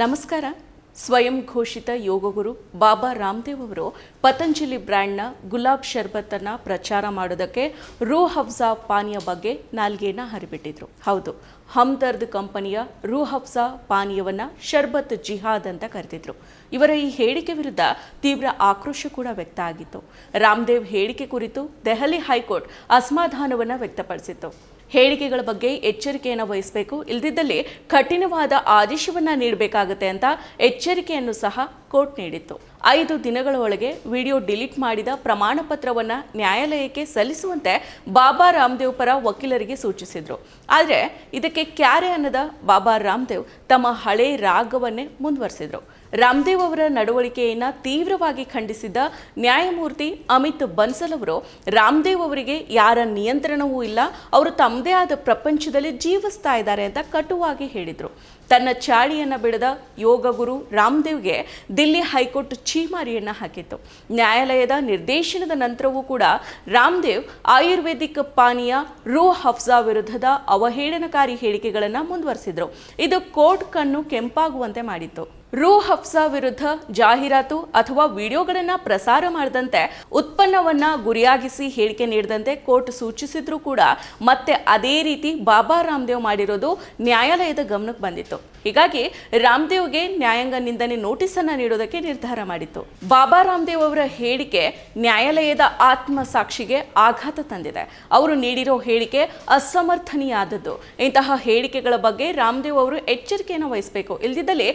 ನಮಸ್ಕಾರ. ಸ್ವಯಂ ಘೋಷಿತ ಯೋಗಗುರು ಬಾಬಾ ರಾಮದೇವ್ ಅವರು ಪತಂಜಲಿ ಬ್ರ್ಯಾಂಡ್ನ ಗುಲಾಬ್ ಶರ್ಬತ್ತನ್ನು ಪ್ರಚಾರ ಮಾಡೋದಕ್ಕೆ ರೂ ಹಫ್ಜಾ ಪಾನೀಯ ಬಗ್ಗೆ ನಾಲ್ಗೆನ ಹರಿಬಿಟ್ಟಿದ್ರು. ಹೌದು, ಹಮ್ದರ್ದ್ ಕಂಪನಿಯ ರೂ ಹಫ್ಜಾ ಪಾನೀಯವನ್ನು ಶರ್ಬತ್ ಜಿಹಾದ್ ಅಂತ ಕರೆದಿದ್ರು. ಇವರ ಈ ಹೇಳಿಕೆ ವಿರುದ್ಧ ತೀವ್ರ ಆಕ್ರೋಶ ಕೂಡ ವ್ಯಕ್ತ ಆಗಿತ್ತು. ರಾಮದೇವ್ ಹೇಳಿಕೆ ಕುರಿತು ದೆಹಲಿ ಹೈಕೋರ್ಟ್ ಅಸಮಾಧಾನವನ್ನು ವ್ಯಕ್ತಪಡಿಸಿತ್ತು. ಹೇಳಿಕೆಗಳ ಬಗ್ಗೆ ಎಚ್ಚರಿಕೆಯನ್ನು ವಹಿಸಬೇಕು. ಇಲ್ದಿದ್ದಲ್ಲಿ ಕಠಿಣವಾದ ಆದೇಶವನ್ನು ನೀಡಬೇಕಾಗುತ್ತೆ ಅಂತ ಎಚ್ಚರಿಕೆಯನ್ನು ಸಹ ಕೋರ್ಟ್ ನೀಡಿತ್ತು. ಐದು ದಿನಗಳ ಒಳಗೆ ವಿಡಿಯೋ ಡಿಲೀಟ್ ಮಾಡಿದ ಪ್ರಮಾಣ ಪತ್ರವನ್ನು ನ್ಯಾಯಾಲಯಕ್ಕೆ ಸಲ್ಲಿಸುವಂತೆ ಬಾಬಾ ರಾಮದೇವ್ ಪರ ವಕೀಲರಿಗೆ ಸೂಚಿಸಿದರು. ಆದರೆ ಇದಕ್ಕೆ ಕ್ಯಾರೆ ಅನ್ನದ ಬಾಬಾ ರಾಮದೇವ್ ತಮ್ಮ ಹಳೆ ರಾಗವನ್ನೇ ಮುಂದುವರೆಸಿದರು. ರಾಮದೇವ್ ಅವರ ನಡವಳಿಕೆಯನ್ನ ತೀವ್ರವಾಗಿ ಖಂಡಿಸಿದ್ದ ನ್ಯಾಯಮೂರ್ತಿ ಅಮಿತ್ ಬನ್ಸಲ್ ಅವರು, ರಾಮದೇವ್ ಅವರಿಗೆ ಯಾರ ನಿಯಂತ್ರಣವೂ ಇಲ್ಲ, ಅವರು ತಮ್ಮದೇ ಆದ ಪ್ರಪಂಚದಲ್ಲಿ ಜೀವಿಸ್ತಾ ಇದ್ದಾರೆ ಅಂತ ಕಟುವಾಗಿ ಹೇಳಿದರು. ತನ್ನ ಚಾಳಿಯನ್ನು ಬಿಡದ ಯೋಗ ಗುರು ರಾಮದೇವ್ಗೆ ದಿಲ್ಲಿ ಹೈಕೋರ್ಟ್ ಛೀಮಾರಿಯನ್ನ ಹಾಕಿತ್ತು. ನ್ಯಾಯಾಲಯದ ನಿರ್ದೇಶನದ ನಂತರವೂ ಕೂಡ ರಾಮದೇವ್ ಆಯುರ್ವೇದಿಕ್ ಪಾನೀಯ, ರೂ ಹಫ್ಜಾ ವಿರುದ್ಧದ ಅವಹೇಳನಕಾರಿ ಹೇಳಿಕೆಗಳನ್ನು ಮುಂದುವರೆಸಿದರು. ಇದು ಕೋರ್ಟ್ ಕಣ್ಣು ಕೆಂಪಾಗುವಂತೆ ಮಾಡಿತ್ತು. ರೂ ಹಫ್ಸಾ ವಿರುದ್ಧ ಜಾಹೀರಾತು ಅಥವಾ ವಿಡಿಯೋಗಳನ್ನು ಪ್ರಸಾರ ಮಾಡದಂತೆ ಉತ್ಪನ್ನವನ್ನ ಗುರಿಯಾಗಿಸಿ ಹೇಳಿಕೆ ನೀಡದಂತೆ ಕೋರ್ಟ್ ಸೂಚಿಸಿದ್ರೂ ಕೂಡ ಮತ್ತೆ ಅದೇ ರೀತಿ ಬಾಬಾ ರಾಮದೇವ್ ಮಾಡಿರೋದು ನ್ಯಾಯಾಲಯದ ಗಮನಕ್ಕೆ ಬಂದಿತ್ತು. ಹೀಗಾಗಿ ರಾಮದೇವ್ಗೆ ನ್ಯಾಯಾಂಗ ನಿಂದನೆ ನೋಟಿಸ್ ಅನ್ನ ನೀಡೋದಕ್ಕೆ ನಿರ್ಧಾರ ಮಾಡಿತ್ತು. ಬಾಬಾ ರಾಮದೇವ್ ಅವರ ಹೇಳಿಕೆ ನ್ಯಾಯಾಲಯದ ಆತ್ಮ ಸಾಕ್ಷಿಗೆ ಆಘಾತ ತಂದಿದೆ. ಅವರು ನೀಡಿರೋ ಹೇಳಿಕೆ ಅಸಮರ್ಥನೀಯಾದದ್ದು ಇಂತಹ ಹೇಳಿಕೆಗಳ ಬಗ್ಗೆ ರಾಮದೇವ್ ಅವರು ಎಚ್ಚರಿಕೆಯನ್ನು ವಹಿಸಬೇಕು. ಇಲ್ದಿದ್ದಲ್ಲಿ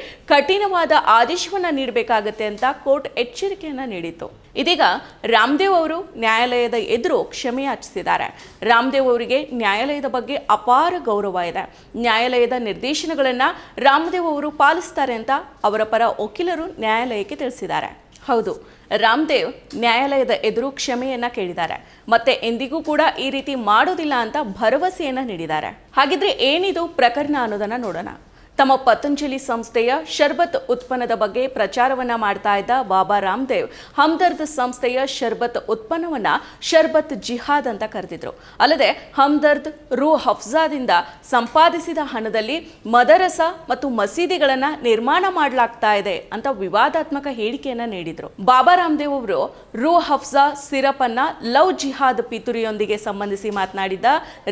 ಕಠಿಣವಾದ ಆದೇಶವನ್ನ ನೀಡಬೇಕಾಗತ್ತೆ ಅಂತ ಕೋರ್ಟ್ ಎಚ್ಚರಿಕೆಯನ್ನ ನೀಡಿತ್ತು. ಇದೀಗ ರಾಮದೇವ್ ಅವರು ನ್ಯಾಯಾಲಯದ ಎದುರು ಕ್ಷಮೆ ಯಾಚಿಸಿದ್ದಾರೆ. ರಾಮದೇವ್ ಅವರಿಗೆ ನ್ಯಾಯಾಲಯದ ಬಗ್ಗೆ ಅಪಾರ ಗೌರವ ಇದೆ. ನ್ಯಾಯಾಲಯದ ನಿರ್ದೇಶನಗಳನ್ನ ರಾಮದೇವ್ ಅವರು ಪಾಲಿಸ್ತಾರೆ ಅಂತ ಅವರ ಪರ ವಕೀಲರು ನ್ಯಾಯಾಲಯಕ್ಕೆ ತಿಳಿಸಿದ್ದಾರೆ. ಹೌದು, ರಾಮದೇವ್ ನ್ಯಾಯಾಲಯದ ಎದುರು ಕ್ಷಮೆಯನ್ನ ಕೇಳಿದ್ದಾರೆ. ಮತ್ತೆ ಎಂದಿಗೂ ಕೂಡ ಈ ರೀತಿ ಮಾಡೋದಿಲ್ಲ ಅಂತ ಭರವಸೆಯನ್ನ ನೀಡಿದ್ದಾರೆ. ಹಾಗಿದ್ರೆ ಏನಿದು ಪ್ರಕರಣ ಅನ್ನೋದನ್ನ ನೋಡೋಣ. ತಮ್ಮ ಪತಂಜಲಿ ಸಂಸ್ಥೆಯ ಶರ್ಬತ್ ಉತ್ಪನ್ನದ ಬಗ್ಗೆ ಪ್ರಚಾರವನ್ನ ಮಾಡ್ತಾ ಇದ್ದ ಬಾಬಾ ರಾಮದೇವ್, ಹಮ್ದರ್ದ್ ಸಂಸ್ಥೆಯ ಶರ್ಬತ್ ಉತ್ಪನ್ನವನ್ನ ಶರ್ಬತ್ ಜಿಹಾದ್ ಅಂತ ಕರೆದಿದ್ರು. ಅಲ್ಲದೆ ಹಮ್ದರ್ದ್ ರೂ ಹಫ್ಜಾದಿಂದ ಸಂಪಾದಿಸಿದ ಹಣದಲ್ಲಿ ಮದರಸ ಮತ್ತು ಮಸೀದಿಗಳನ್ನ ನಿರ್ಮಾಣ ಮಾಡಲಾಗ್ತಾ ಇದೆ ಅಂತ ವಿವಾದಾತ್ಮಕ ಹೇಳಿಕೆಯನ್ನ ನೀಡಿದ್ರು. ಬಾಬಾ ರಾಮದೇವ್ ಅವರು ರೂ ಹಫ್ಜಾ ಸಿರಪ್ ಅನ್ನ ಲವ್ ಜಿಹಾದ್ ಪಿತುರಿಯೊಂದಿಗೆ ಸಂಬಂಧಿಸಿ ಮಾತನಾಡಿದ್ದ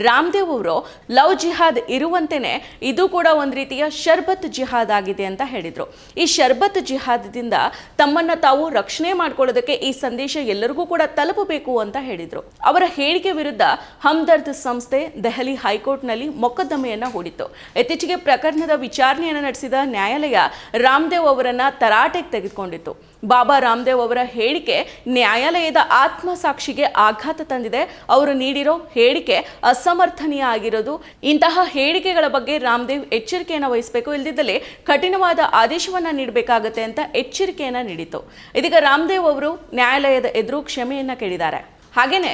ರಾಮದೇವ್ ಅವರು, ಲವ್ ಜಿಹಾದ್ ಇರುವಂತೆಯೇ ಇದು ಕೂಡ ಒಂದು ರೀತಿಯ ಶರ್ಬತ್ ಜಿಹಾದ್ ಆಗಿದೆ ಅಂತ ಹೇಳಿದ್ರು. ಈ ಶರ್ಬತ್ ಜಿಹಾದ್ದಿಂದ ತಮ್ಮನ್ನ ತಾವು ರಕ್ಷಣೆ ಮಾಡಿಕೊಳ್ಳೋದಕ್ಕೆ ಈ ಸಂದೇಶ ಎಲ್ಲರಿಗೂ ಕೂಡ ತಲುಪಬೇಕು ಅಂತ ಹೇಳಿದ್ರು. ಅವರ ಹೇಳಿಕೆ ವಿರುದ್ಧ ಹಮ್ದರ್ದ್ ಸಂಸ್ಥೆ ದೆಹಲಿ ಹೈಕೋರ್ಟ್ನಲ್ಲಿ ಮೊಕದ್ದಮೆಯನ್ನು ಹೂಡಿತ್ತು. ಇತ್ತೀಚೆಗೆ ಪ್ರಕರಣದ ವಿಚಾರಣೆಯನ್ನು ನಡೆಸಿದ ನ್ಯಾಯಾಲಯ ರಾಮದೇವ್ ಅವರನ್ನು ತರಾಟೆಗೆ ತೆಗೆದುಕೊಂಡಿತ್ತು. ಬಾಬಾ ರಾಮದೇವ್ ಅವರ ಹೇಳಿಕೆ ನ್ಯಾಯಾಲಯದ ಆತ್ಮಸಾಕ್ಷಿಗೆ ಆಘಾತ ತಂದಿದೆ. ಅವರು ನೀಡಿರೋ ಹೇಳಿಕೆ ಅಸಮರ್ಥನೀಯ ಆಗಿರೋದು. ಇಂತಹ ಹೇಳಿಕೆಗಳ ಬಗ್ಗೆ ರಾಮದೇವ್ ಎಚ್ಚರಿಕೆಯನ್ನು ವಹಿಸಬೇಕು ಇಲ್ದಿದ್ದಲ್ಲಿ ಕಠಿಣವಾದ ಆದೇಶವನ್ನ ನೀಡಬೇಕಾಗುತ್ತೆ ಅಂತ ಎಚ್ಚರಿಕೆಯನ್ನು ನೀಡಿತು ಇದೀಗ ರಾಮದೇವ್ ಅವರು ನ್ಯಾಯಾಲಯದ ಎದುರು ಕ್ಷಮೆಯನ್ನ ಕೇಳಿದ್ದಾರೆ. ಹಾಗೇನೆ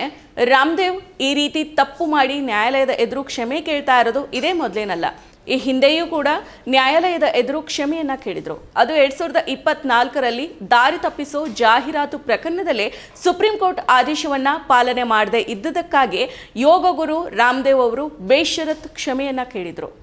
ರಾಮದೇವ್ ಈ ರೀತಿ ತಪ್ಪು ಮಾಡಿ ನ್ಯಾಯಾಲಯದ ಎದುರು ಕ್ಷಮೆ ಕೇಳ್ತಾ ಇರೋದು ಇದೇ ಮೊದಲೇನಲ್ಲ. ಈ ಹಿಂದೆಯೂ ಕೂಡ ನ್ಯಾಯಾಲಯದ ಎದುರು ಕ್ಷಮೆಯನ್ನ ಕೇಳಿದ್ರು. ಅದು ಎರಡು ಸಾವಿರದ ಇಪ್ಪತ್ನಾಲ್ಕರಲ್ಲಿ ದಾರಿ ತಪ್ಪಿಸೋ ಜಾಹೀರಾತು ಪ್ರಕರಣದಲ್ಲಿ ಸುಪ್ರೀಂ ಕೋರ್ಟ್ ಆದೇಶವನ್ನ ಪಾಲನೆ ಮಾಡದೇ ಇದ್ದುದಕ್ಕಾಗಿ ಯೋಗ ಗುರು ರಾಮದೇವ್ ಅವರು ಬೇಷರತ್ ಕ್ಷಮೆಯನ್ನ ಕೇಳಿದ್ರು.